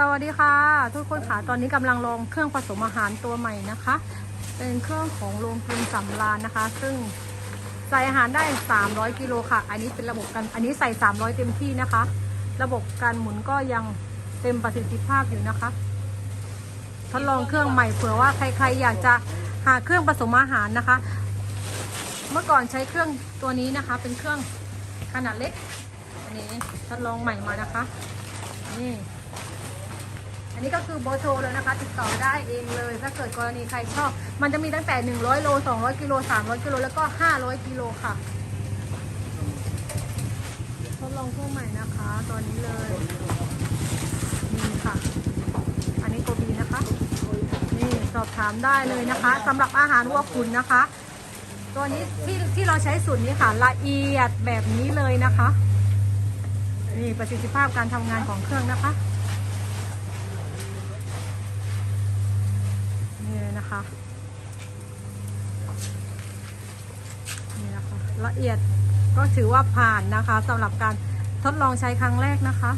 สวัสดีค่ะ ทุกคนค่ะตอนนี้กำลังลองเครื่องผสมอาหารตัวใหม่นะคะ เป็นเครื่องของโรงกลึงสำราญนะคะ ซึ่งใส่อาหารได้ 300กิโลค่ะ อันนี้เป็นระบบการอันนี้ใส่ 300 เต็มที่นะคะ ระบบการหมุนก็ยังเต็มประสิทธิภาพอยู่นะคะ ทดลองเครื่องใหม่เผื่อว่าใครๆอยากจะหาเครื่องผสมอาหารนะคะ เมื่อก่อนใช้เครื่องตัวนี้นะคะ เป็นเครื่องขนาดเล็ก อันนี้ทดลองใหม่มานะคะ นี่ อันนี้ก็คือโบอร์โทรเลยนะคะ ติดต่อได้เองเลย ถ้าเกิดกรณีใครชอบ มันจะมีตั้งแต่ 100 โล 200 กิโล 300 กิโล แล้วก็ 500 กิโลค่ะ ทดลองเครื่องใหม่นะคะ ตอนนี้เลยนี่ค่ะ อันนี้โกบีนะคะ นี่สอบถามได้เลยนะคะสำหรับอาหารวัวขุนนะคะ ตัวนี้ที่ที่เราใช้สูตรนี้ค่ะ ละเอียดแบบนี้เลยนะคะ นี่ประสิทธิภาพการทำงานของเครื่องนะคะ นี่เลย นะคะ นี่นะคะ ละเอียดก็ถือว่าผ่านนะคะสำหรับการทดลองใช้ครั้งแรกนะคะ